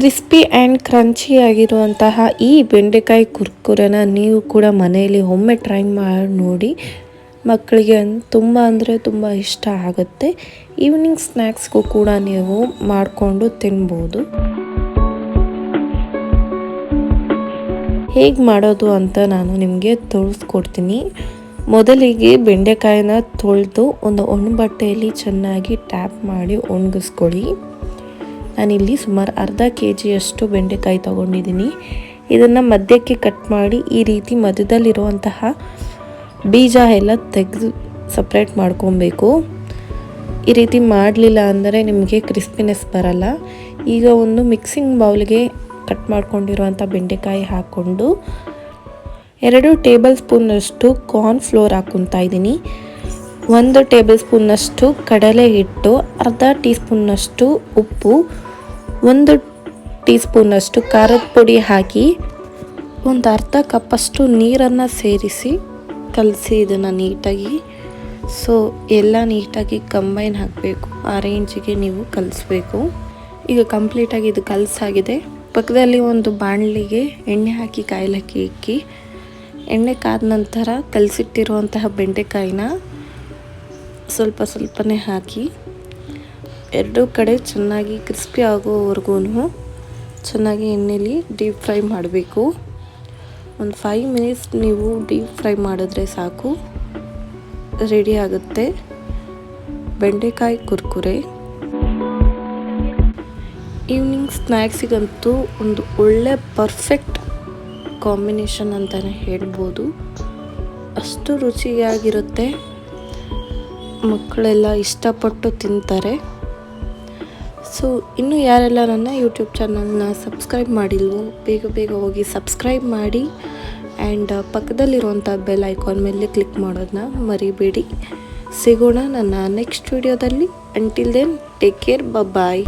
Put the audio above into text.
Crispy and crunchy ಆಗಿರುವಂತಹ ಈ ಬೆಂಡೆಕಾಯಿ ಕುರ್ಕುರೆನ ನೀವು ಕೂಡ ಮನೆಯಲ್ಲಿ ಒಮ್ಮೆ ಟ್ರೈ ಮಾಡಿ ನೋಡಿ. ಮಕ್ಕಳಿಗೆ ತುಂಬ ಅಂದರೆ ತುಂಬ ಇಷ್ಟ ಆಗುತ್ತೆ. ಈವ್ನಿಂಗ್ ಸ್ನ್ಯಾಕ್ಸ್ಗೂ ಕೂಡ ನೀವು ಮಾಡಿಕೊಂಡು ತಿನ್ಬೋದು. ಹೇಗೆ ಮಾಡೋದು ಅಂತ ನಾನು ನಿಮಗೆ ತೋರಿಸ್ಕೊಡ್ತೀನಿ. ಮೊದಲಿಗೆ ಬೆಂಡೆಕಾಯಿನ ತೊಳೆದು ಒಂದು ಒಣ ಬಟ್ಟೆಯಲ್ಲಿ ಚೆನ್ನಾಗಿ ಟ್ಯಾಪ್ ಮಾಡಿ ಒಣಗಿಸ್ಕೊಳ್ಳಿ. ನಾನಿಲ್ಲಿ ಸುಮಾರು ಅರ್ಧ ಕೆ ಜಿಯಷ್ಟು ಬೆಂಡೆಕಾಯಿ ತೊಗೊಂಡಿದ್ದೀನಿ ಇದನ್ನು ಮಧ್ಯಕ್ಕೆ ಕಟ್ ಮಾಡಿ ಈ ರೀತಿ ಮಧ್ಯದಲ್ಲಿರುವಂತಹ ಬೀಜ ಎಲ್ಲ ತೆಗೆದು ಸಪ್ರೇಟ್ ಮಾಡ್ಕೊಬೇಕು. ಈ ರೀತಿ ಮಾಡಲಿಲ್ಲ ಅಂದರೆ ನಿಮಗೆ ಕ್ರಿಸ್ಪಿನೆಸ್ ಬರಲ್ಲ. ಈಗ ಒಂದು ಮಿಕ್ಸಿಂಗ್ ಬೌಲ್ಗೆ ಕಟ್ ಮಾಡ್ಕೊಂಡಿರುವಂಥ ಬೆಂಡೆಕಾಯಿ ಹಾಕ್ಕೊಂಡು ಎರಡು ಟೇಬಲ್ ಸ್ಪೂನಷ್ಟು ಕಾರ್ನ್ ಫ್ಲೋರ್ ಹಾಕ್ಕೊತಾ ಇದ್ದೀನಿ ಒಂದು ಟೇಬಲ್ ಸ್ಪೂನ್ನಷ್ಟು ಕಡಲೆ ಹಿಟ್ಟು, ಅರ್ಧ ಟೀ ಸ್ಪೂನ್ನಷ್ಟು ಉಪ್ಪು ಒಂದು ಟೀ ಸ್ಪೂನಷ್ಟು ಖಾರದ ಪುಡಿ ಹಾಕಿ, ಒಂದು ಅರ್ಧ ಕಪ್ಪಷ್ಟು ನೀರನ್ನು ಸೇರಿಸಿ ಕಲಸಿ ಇದನ್ನು ನೀಟಾಗಿ. ಸೊ ಎಲ್ಲ ನೀಟಾಗಿ ಕಂಬೈನ್ ಹಾಕಬೇಕು. ಆ ರೇಂಜಿಗೆ ನೀವು ಕಲಿಸ್ಬೇಕು. ಈಗ ಕಂಪ್ಲೀಟಾಗಿ ಇದು ಕಲಸಾಗಿದೆ. ಪಕ್ಕದಲ್ಲಿ ಒಂದು ಬಾಣಲಿಗೆ ಎಣ್ಣೆ ಹಾಕಿ ಕಾಯಿಲಕ್ಕಿ ಇಕ್ಕಿ. ಎಣ್ಣೆ ಕಾದ ನಂತರ ಕಲಸಿಟ್ಟಿರುವಂತಹ ಬೆಂಡೆಕಾಯಿನ ಸ್ವಲ್ಪ ಸ್ವಲ್ಪನೇ ಹಾಕಿ ಎರಡೂ ಕಡೆ ಚೆನ್ನಾಗಿ ಕ್ರಿಸ್ಪಿ ಆಗೋವರೆಗೂ ಚೆನ್ನಾಗಿ ಎಣ್ಣೆಲಿ ಡೀಪ್ ಫ್ರೈ ಮಾಡಬೇಕು. ಒಂದು ಫೈವ್ ಮಿನಿಟ್ಸ್ ನೀವು ಡೀಪ್ ಫ್ರೈ ಮಾಡಿದ್ರೆ ಸಾಕು. ರೆಡಿ ಆಗುತ್ತೆ. ಬೆಂಡೆಕಾಯಿ ಕುರ್ಕುರೆ. ಈವ್ನಿಂಗ್ ಸ್ನ್ಯಾಕ್ಸಿಗಂತೂ ಒಂದು ಒಳ್ಳೆ ಪರ್ಫೆಕ್ಟ್ ಕಾಂಬಿನೇಷನ್ ಅಂತಲೇ ಹೇಳ್ಬೋದು. ಅಷ್ಟು ರುಚಿಯಾಗಿರುತ್ತೆ. ಮಕ್ಕಳೆಲ್ಲ ಇಷ್ಟಪಟ್ಟು ತಿಂತಾರೆ. ಸೊ, ಇನ್ನು ಯಾರೆಲ್ಲ ನನ್ನ ಯೂಟ್ಯೂಬ್ ಚಾನಲ್ನ ಸಬ್ಸ್ಕ್ರೈಬ್ ಮಾಡಿಲ್ವೋ, ಬೇಗ ಬೇಗ ಹೋಗಿ ಸಬ್ಸ್ಕ್ರೈಬ್ ಮಾಡಿ ಆ್ಯಂಡ್ ಪಕ್ಕದಲ್ಲಿರುವಂಥ ಬೆಲ್ ಐಕಾನ್ ಮೇಲೆ ಕ್ಲಿಕ್ ಮಾಡೋದನ್ನ ಮರಿಬೇಡಿ. ಸಿಗೋಣ ನನ್ನ ನೆಕ್ಸ್ಟ್ ವಿಡಿಯೋದಲ್ಲಿ until then take care bye